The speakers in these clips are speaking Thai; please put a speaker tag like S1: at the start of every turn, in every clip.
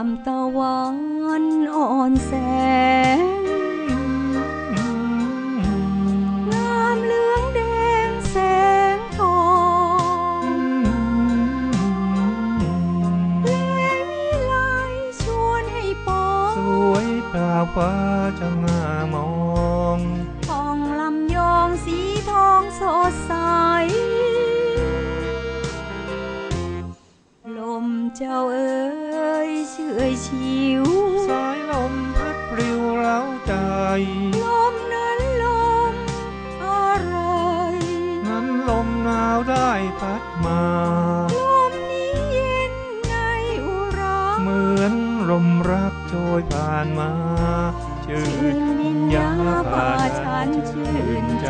S1: ามตะวันอ่อนแสงงามเหลืองแดงแสงทองเลวิไลชวนให้ปอง ส
S2: วยปล่าฟ้าจะงามอง
S1: ทองลำยองสีทองสดใสลมเจ้าเอ๋ยเชื่อยชิว
S2: สายลมพัดปลิวเร้าใจ
S1: ลมนั้นลมอะไร
S2: นั้นลมหนาวได้พัดมา
S1: ลมนี้เย็นในอุรา
S2: เหมือนลมรักโชยผ่านมา ชื่
S1: ชื่
S2: น
S1: น
S2: วิ
S1: วิ
S2: ญ
S1: ญ
S2: ญา
S1: ญา
S2: พา
S1: พา
S2: ฉั
S1: ฉั
S2: น
S1: น
S2: ชื่
S1: ชื่
S2: น
S1: น
S2: ใจ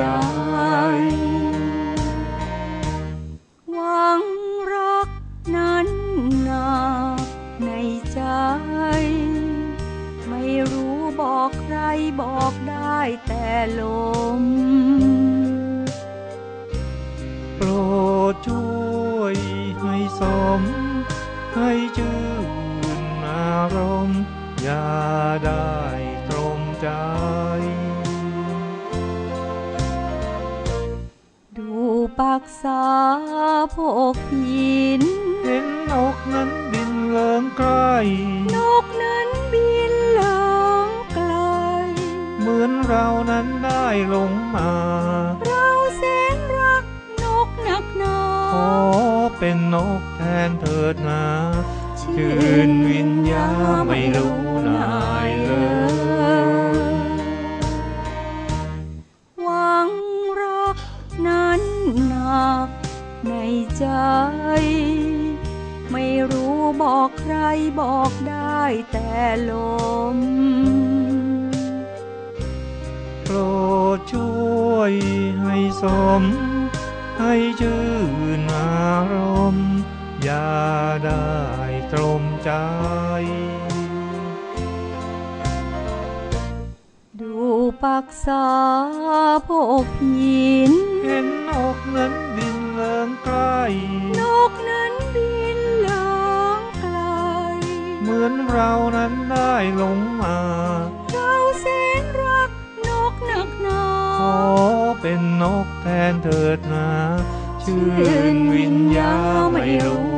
S1: ไม่รู้บอกใครบอกได้แต่ลม
S2: โปรดช่วยให้สม ให้ชื่นอารมณ์อย่าได้ตรมใจ
S1: ดูปักษาพกหิน
S2: เห็นนกนั้นบินเลิงใกล้
S1: ลง
S2: มา
S1: เราแสนรักนกหนักหนา
S2: ขอเป็นนกแทนเถิดนาชื่นวิญญาไม่รู้นายเลย
S1: หวังรักนั้นหนักในใจ ไม่รู้บอกใครบอกได้แต่ลม
S2: โป รดช่วยให้สม ให้ชื่นอารมณ์อย่าได้ตรมใจ
S1: ดูปักษาพกหิน
S2: เห็นนกนั้นบินเลิงใกล้
S1: นกนั้นบินเหลืองไกล
S2: เหมือนเรานั้นได้หลงมา
S1: เราแสนรั
S2: เป็นนกแทนเถิดนาชื่นวิญญาไม่รู้